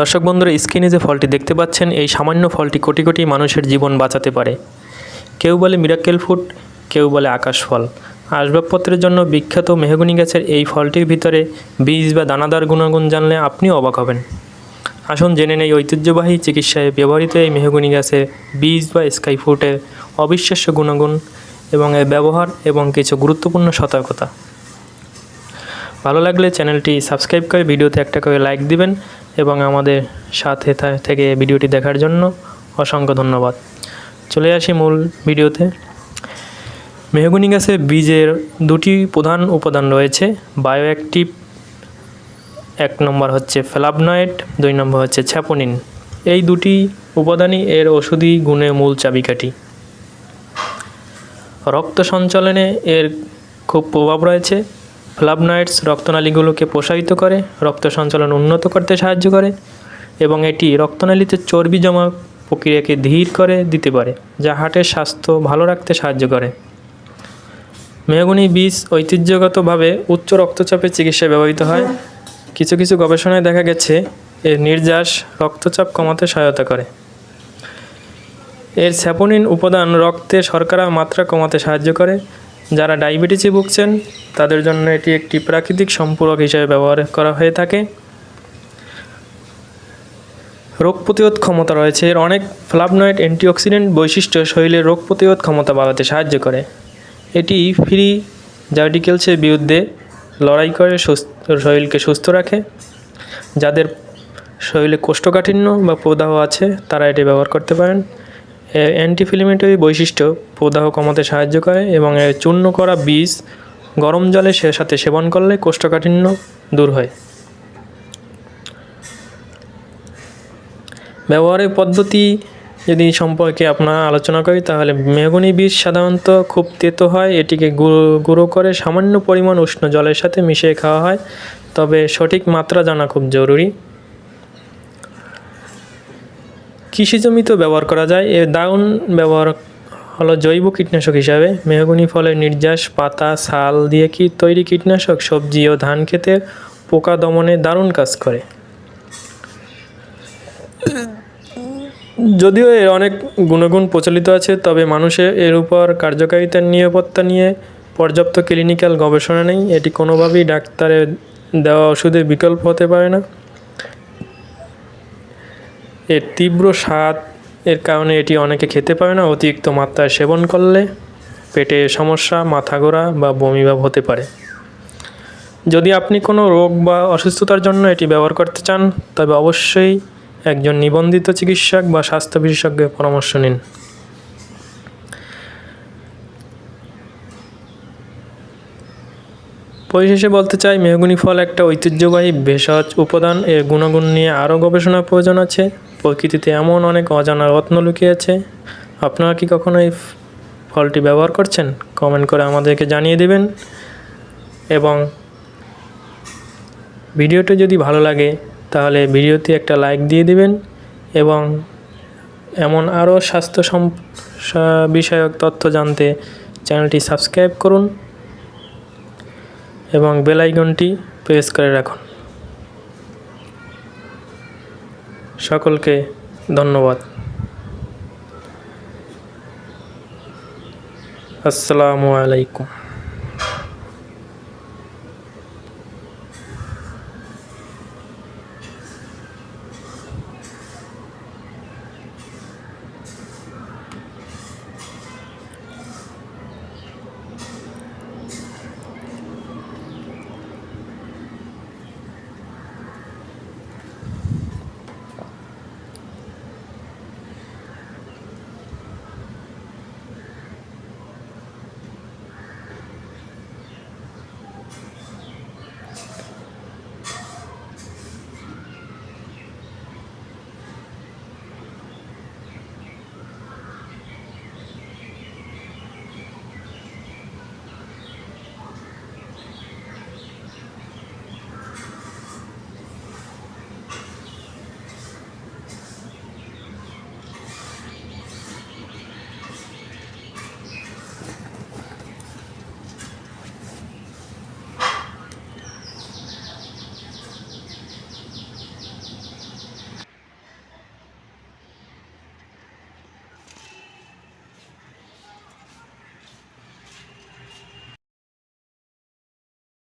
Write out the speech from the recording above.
দর্শক বন্ধুরা, স্ক্রিনে যে ফলটি দেখতে পাচ্ছেন, এই সামান্য ফলটি কোটি কোটি মানুষের জীবন বাঁচাতে পারে। কেউ বলে মিরাক্কেল ফুড কেউ বলে আকাশ ফল। আসবাবপত্রের জন্য বিখ্যাত মেহগুনি গাছের এই ফলটির ভিতরে বীজ বা দানাদার গুণাগুণ জানলে আপনিও অবাক হবেন। আসুন জেনে নেই ঐতিহ্যবাহী চিকিৎসায় ব্যবহৃত এই মেহগুনি গাছের বীজ বা স্কাই ফ্রুটের অবিশ্বাস্য গুণাগুণ এবং এর ব্যবহার এবং কিছু গুরুত্বপূর্ণ সতর্কতা। ভালো লাগলে চ্যানেলটি সাবস্ক্রাইব করে ভিডিওতে একটা করে লাইক দিবেন এবং আমাদের সাথে থেকে ভিডিওটি দেখার জন্য অসংখ্য ধন্যবাদ। চলে আসি মূল ভিডিওতে। মেহগুনি গাছে বীজের দুটি প্রধান উপাদান রয়েছে বায়োঅ্যাক্টিভ এক নম্বর হচ্ছে ফ্লাভনয়েড দুই নম্বর হচ্ছে ছ্যাপোনিন এই দুটি উপাদানই এর ওষুধি গুণে মূল চাবিকাঠি। রক্ত সঞ্চালনে এর খুব প্রভাব রয়েছে। ফ্লাভনয়েডস রক্তনালীগুলোকে প্রসারিত করে, রক্ত সঞ্চালন উন্নত করতে সাহায্য করে এবং এটি রক্তনালীতে চর্বি জমা প্রক্রিয়াকে ধীর করে দিতে পারে, যা হার্টের স্বাস্থ্য ভালো রাখতে সাহায্য করে। মেহগুনি বীজ ঐতিহ্যগতভাবে উচ্চ রক্তচাপের চিকিৎসায় ব্যবহৃত হয়। কিছু কিছু গবেষণায় দেখা গেছে, এর নির্যাস রক্তচাপ কমাতে সহায়তা করে। এর স্যাপোনিন উপাদান রক্তে শর্করা মাত্রা কমাতে সাহায্য করে যারা ডায়াবেটিসে ভুগছেন, তাদের জন্য এটি একটি প্রাকৃতিক সম্পূরক হিসেবে ব্যবহার করা হয়ে থাকে। রোগ প্রতিরোধ ক্ষমতা রয়েছে। এর অনেক ফ্লাভনয়েড অ্যান্টিঅক্সিডেন্ট বৈশিষ্ট্য শরীরের রোগ প্রতিরোধ ক্ষমতা বাড়াতে সাহায্য করে। এটি ফ্রি জার্টিকেলসের বিরুদ্ধে লড়াই করে শরীরকে সুস্থ রাখে। যাদের শরীরে কোষ্ঠকাঠিন্য বা প্রদাহ আছে, তারা এটি ব্যবহার করতে পারেন। অ্যান্টিফিলিমেন্টারি বৈশিষ্ট্য প্রদাহ কমাতে সাহায্য করে এবং এর চূর্ণ করা বীজ গরম জলে সে সাথে সেবন করলে কোষ্ঠকাঠিন্য দূর হয়। ব্যবহারের পদ্ধতি যদি সম্পর্কে আপনারা আলোচনা করি, তাহলে মেহগুনি বীজ সাধারণত খুব তেতো হয়, এটিকে গুঁড়ো গুঁড়ো করে সামান্য পরিমাণ উষ্ণ জলের সাথে মিশিয়ে খাওয়া হয়, তবে সঠিক মাত্রা জানা খুব জরুরি। কৃষি জমিতেও ব্যবহার করা যায়। এর দাউন ব্যবহার হলো জৈব কীটনাশক হিসাবে। মেহগুনি ফলের নির্যাস, পাতা ছাল দিয়ে কি তৈরি কীটনাশক, সবজি ও ধান খেতে পোকা দমনে দারুণ কাজ করে। যদিও এর অনেক গুণগুণ প্রচলিত আছে, তবে মানুষের এর উপর কার্যকারিতার নিরাপত্তা নিয়ে পর্যাপ্ত ক্লিনিক্যাল গবেষণা নেই। এটি কোনোভাবেই ডাক্তারের দেওয়া ওষুধের বিকল্প হতে পারে না। এর তীব্র স্বাদ, এর কারণে এটি অনেকে খেতে পারে না, অতিরিক্ত মাত্রায় সেবন করলে পেটে সমস্যা, মাথা ঘোরা বা বমি ভাব হতে পারে। যদি আপনি কোনো রোগ বা অসুস্থতার জন্য এটি ব্যবহার করতে চান, তবে অবশ্যই একজন নিবন্ধিত চিকিৎসক বা স্বাস্থ্য বিশেষজ্ঞের পরামর্শ নিন। পরিশেষে বলতে চাই, মেহগুনি ফল একটা ঐতিহ্যবাহী ভেষজ উপাদান, এর গুণাগুণ নিয়ে আরও গবেষণার প্রয়োজন আছে। প্রকৃতিতে এমন অনেক অজানা রত্ন লুকিয়ে আছে আপনারা কি কখনো এই ফলটি ব্যবহার করছেন? কমেন্ট করে আমাদেরকে জানিয়ে দেবেন। এবং ভিডিওটি যদি ভালো লাগে, তাহলে ভিডিওতে একটা লাইক দিয়ে দিবেন এবং এমন আরও স্বাস্থ্য বিষয়ক তথ্য জানতে চ্যানেলটি সাবস্ক্রাইব করুন এবং বেল আইকনটি প্রেস করে রাখুন। সকলকে ধন্যবাদ আসসালামু আলাইকুম